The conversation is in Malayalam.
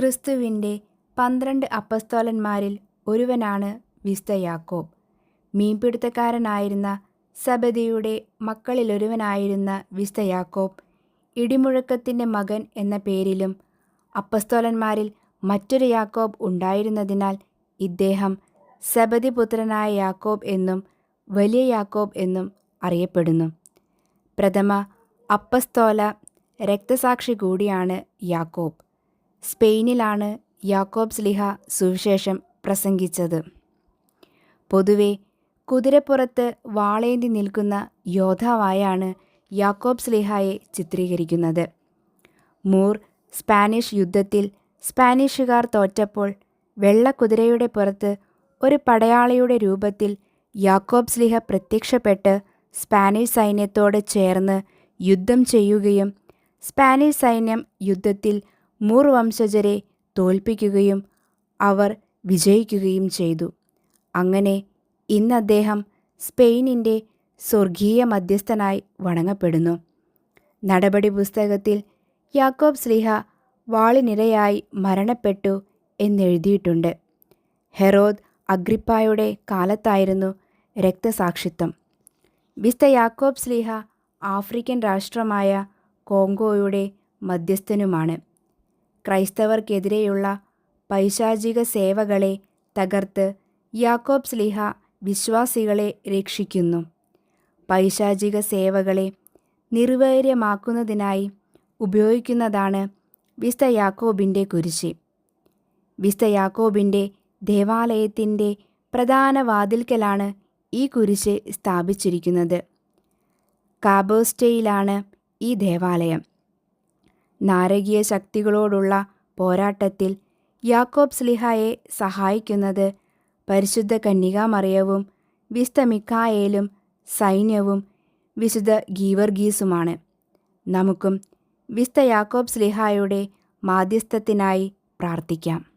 ക്രിസ്തുവിന്റെ പന്ത്രണ്ട് അപ്പസ്തോലന്മാരിൽ ഒരുവനാണ് വിസ്ത യാക്കോബ്. മീൻപിടുത്തക്കാരനായിരുന്ന സബദിയുടെ മക്കളിലൊരുവനായിരുന്ന വിസ്ത യാക്കോബ് ഇടിമുഴക്കത്തിന്റെ മകൻ എന്ന പേരിലും അപ്പസ്തോലന്മാരിൽ മറ്റൊരു യാക്കോബ് ഉണ്ടായിരുന്നതിനാൽ ഇദ്ദേഹം സബദിപുത്രനായ യാക്കോബ് എന്നും വലിയ യാക്കോബ് എന്നും അറിയപ്പെടുന്നു. പ്രഥമ അപ്പസ്തോല രക്തസാക്ഷി കൂടിയാണ് യാക്കോബ്. സ്പെയിനിലാണ് യാക്കോബ് സ്ലിഹ സുവിശേഷം പ്രസംഗിച്ചത്. പൊതുവെ കുതിരപ്പുറത്ത് വാളേന്തി നിൽക്കുന്ന യോദ്ധാവായാണ് യാക്കോബ് ശ്ലീഹായെ ചിത്രീകരിക്കുന്നത്. മൂർ സ്പാനിഷ് യുദ്ധത്തിൽ സ്പാനിഷുകാർ തോറ്റപ്പോൾ വെള്ളക്കുതിരയുടെ പുറത്ത് ഒരു പടയാളിയുടെ രൂപത്തിൽ യാക്കോബ് സ്ലിഹ പ്രത്യക്ഷപ്പെട്ട് സ്പാനിഷ് സൈന്യത്തോട് ചേർന്ന് യുദ്ധം ചെയ്യുകയും സ്പാനിഷ് സൈന്യം യുദ്ധത്തിൽ മൂർ വംശജരെ തോൽപ്പിക്കുകയും അവർ വിജയിക്കുകയും ചെയ്തു. അങ്ങനെ ഇന്ന് അദ്ദേഹം സ്പെയിനിന്റെ സ്വർഗീയ മധ്യസ്ഥനായി വണങ്ങപ്പെടുന്നു. നടപടി പുസ്തകത്തിൽ യാക്കോബ് ശ്ലീഹ വാളിനിരയായി മരണപ്പെട്ടു എന്നെഴുതിയിട്ടുണ്ട്. ഹെറോദ് അഗ്രിപ്പായുടെ കാലത്തായിരുന്നു രക്തസാക്ഷിത്വം. വിസ്ത യാക്കോബ് ശ്ലീഹ ആഫ്രിക്കൻ രാഷ്ട്രമായ കോങ്കോയുടെ മദ്ധ്യസ്ഥനുമാണ്. ക്രൈസ്തവർക്കെതിരെയുള്ള പൈശാചിക സേവകളെ തകർത്ത് യാക്കോബ് സ്ലിഹ വിശ്വാസികളെ രക്ഷിക്കുന്നു. പൈശാചിക സേവകളെ നിർവൈര്യമാക്കുന്നതിനായി ഉപയോഗിക്കുന്നതാണ് വിസ്ത യാക്കോബിന്റെ കുരിശി വിസ്ത യാക്കോബിന്റെ ദേവാലയത്തിന്റെ പ്രധാന വാതിൽക്കലാണ് ഈ കുരിശ് സ്ഥാപിച്ചിരിക്കുന്നത്. കാബോസ്റ്റയിലാണ് ഈ ദേവാലയം. നാരകീയ ശക്തികളോടുള്ള പോരാട്ടത്തിൽ യാക്കോബ് സ്ലിഹായെ സഹായിക്കുന്നത് പരിശുദ്ധ കന്യകാമറിയവും വിശുദ്ധ മിക്കായേലും സൈന്യവും വിശുദ്ധ ഗീവർഗീസുമാണ്. നമുക്കും വിസ്ത യാക്കോബ് സ്ലിഹായുടെ മാധ്യസ്ഥത്തിനായി പ്രാർത്ഥിക്കാം.